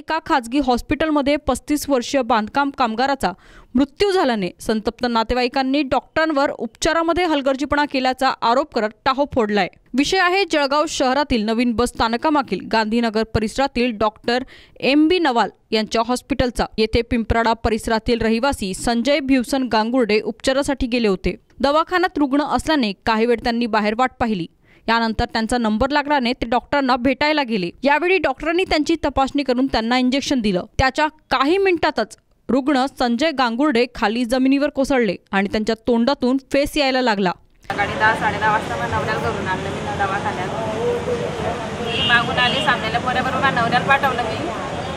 एका खाजगी हॉस्पिटलमध्ये पस्तीस वर्षीय बांधकाम कामगाराचा मृत्यू झाल्याने संतप्त नातेवाईकांनी डॉक्टरांवर उपचारामध्ये हलगर्जीपणा केल्याचा आरोप करत टाहो फोडलाय. विषय आहे जळगाव शहरातील नवीन बस स्थानकामागील गांधीनगर परिसरातील डॉक्टर एम बी नवाल यांच्या हॉस्पिटलचा. येथे पिंपराडा परिसरातील रहिवासी संजय भिवसन गांगुर्डे उपचारासाठी गेले होते. दवाखान्यात रुग्ण असल्याने काही वेळ त्यांनी बाहेर वाट पाहिली. यानंतर त्यांचा नंबर लागल्याने ते डॉक्टरांना भेटायला गेले. यावेळी डॉक्टरांनी त्यांची तपासणी करून त्यांना इंजेक्शन दिलं. त्याच्या काही मिनिटातच रुग्ण संजय गांगुर्डे खाली जमिनीवर कोसळले आणि त्यांच्या तोंडातून फेस यायला लागला. सकाळी दहा साडे दहा वाजता मग नवऱ्याला घरून आणलं मी दवाखान्यात. मी मागून आली सामन्याला बरोबर मग नवऱ्याला पाठवलं मी.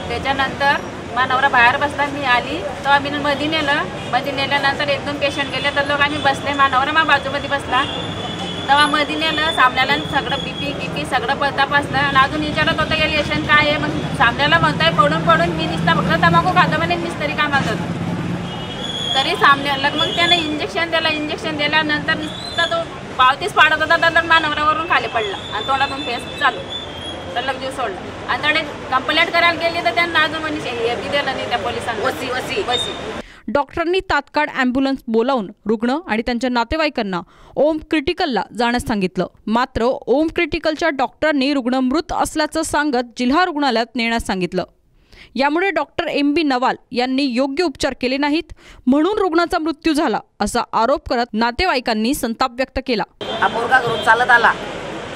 त्याच्यानंतर मा नवरा बाहेर बसला मी आली. तेव्हा मी मध्ये नेलं. मध्ये नेल्यानंतर एक दोन पेशंट गेले तर लोक आम्ही बसले. मा नवरा मा बाजूमध्ये बसला. तेव्हा नेलं सामन्याला सगळं बीपी गिपी सगळं तपासलं आणि अजून विचारत होतं गेली यशन काय आहे? मग सामन्याला म्हणतोय पडून पडून मी नुसता फक्त तंबाखू खातो म्हणे मीच तरी कामात होतो तरी सामन्याला मग त्याने इंजेक्शन दिलं इंजेक्शन दिल्यानंतर नुसता तो पावतीच पाडत होता तर मानवरावरून खाली पडला. आणि तोंडातून फेस चालू. तर जीव सोडला. आणि त्याने कंप्लेंट करायला गेली तर त्यांना अजून म्हणजे हे बी दिलं नाही त्या पोलिसांना. वसी वसी. वसी. डॉक्टरांनी तात्काळ अँब्युलन्स बोलावून रुग्ण आणि त्यांच्या नातेवाईकांना ओम क्रिटिकलला जाण्यास सांगितलं. मात्र ओम क्रिटिकलच्या डॉक्टरांनी रुग्ण मृत असल्याचं सांगत जिल्हा रुग्णालयात नेण्यास सांगितलं. यामुळे डॉक्टर एम बी नवाल यांनी योग्य उपचार केले नाहीत म्हणून रुग्णाचा मृत्यू झाला असा आरोप करत नातेवाईकांनी संताप व्यक्त केला. घरून चालत आला.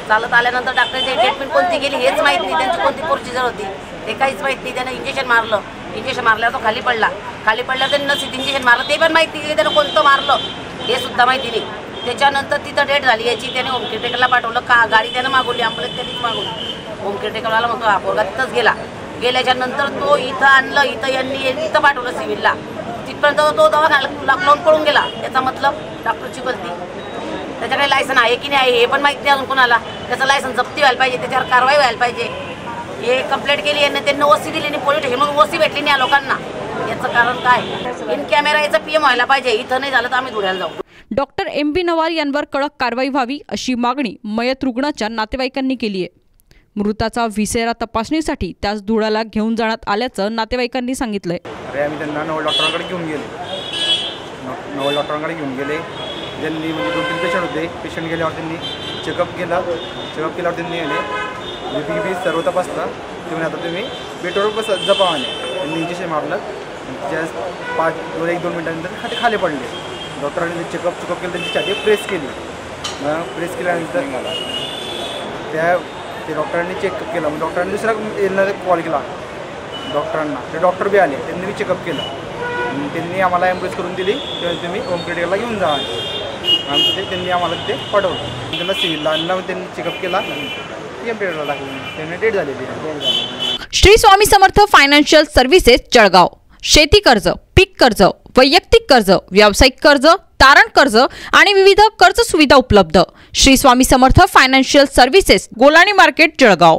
चालत आल्यानंतर डॉक्टरची ट्रीटमेंट कोणती केली हेच माहीत नाही. त्यांची कोणती प्रोसिजर होती? ते काहीच माहीत नाही. त्यांना इंजेक्शन मारलं. इंजेक्शन मारल्यावर तो खाली पडला. खाली पडल्यावर त्यांनी नसीब इंजेक्शन मारलं. ते पण माहिती नाही की त्यानं कोणतं मारलं. हे सुद्धा माहिती नाही. त्याच्यानंतर तिथं डेट झाली. याची त्याने होम केअरटेकरला पाठवलं. का गाडी त्यानं मागवली? आम्हाला त्यांनीच मागवली. होम केअरटेकरवाला म्हणतो हा पोरगा तिथंच गेला. गेल्याच्यानंतर तो इथं आणलं. इथं यांनी इथं पाठवलं सिव्हिलला. तिथपर्यंत तो दवाखान्याला लॉकडाऊन पळून गेला. याचा मतलब डॉक्टरची गलती त्याच्याकडे लायसन आहे की नाही आहे हे पण माहिती नाही अजून कोणाला. त्याचं लायसन जप्ती व्हायला पाहिजे. त्याच्यावर कारवाई व्हायला पाहिजे. हे कंप्लेंट केली यांनी त्यांना ओसी दिली आणि पोलीस मग ओसी भेटली नाही या लोकांना. याचं कारण काय? इन कॅमेरा याचं पीएम व्हायला पाहिजे. इथं नाही झालं तर आम्ही धुळ्याला जाऊ. डॉक्टर एम बी नवाल यांवर कडक कारवाई व्हावी अशी मागणी मयत रुग्णाच्या नातेवाईकांनी केली आहे. मृताचा व्हिसेरा तपासणीसाठी त्यास धुळाला घेऊन जाण्यात आल्याचं नातेवाईकांनी सांगितलंय. अरे आम्ही त्यांना नवल डॉक्टरांकडे घेऊन गेले. नवल डॉक्टरांकडे घेऊन गेले. त्यांनी म्हणजे दोन तीन पेशंट होते. पेशंट गेल्यावर त्यांनी चेकअप केलं. चेकअप केल्यावर त्यांनी आले म्हणजे बी बी सर्व तपासता. ते आता तुम्ही पेट्रोल बस जपा त्यांनी इंजेक्शन मारलं त्या पाच दोन एक दोन मिनटानंतर खाली खाली पडले. डॉक्टरांनी चेकअप चेकअप केलं त्यांची छाती प्रेस केली. मग प्रेस केल्यानंतर त्या ते डॉक्टरांनी चेकअप केलं. मग डॉक्टरांनी दुसरा येणार कॉल केला. डॉक्टरांना. ते डॉक्टर बी आले. त्यांनी बी चेकअप केलं. त्यांनी आम्हाला ॲम्ब्युलन्स करून दिली. तेव्हा तुम्ही होम क्रिटिकलला घेऊन जा. आणि ते त्यांनी आम्हाला ते पाठवलं त्यांना सिव्हिलला आणलं त्यांनी चेकअप केला. एम पेडला लागली. त्यांनी डेट झालेली श्री स्वामी समर्थ फायनान्शियल सर्व्हिसेस जळगाव. शेती कर्ज पीक कर्ज वैयक्तिक कर्ज व्यावसायिक कर्ज तारण कर्ज आणि विविध कर्ज सुविधा उपलब्ध. Shri Swami Samarth financial services Golani market Jalgaon.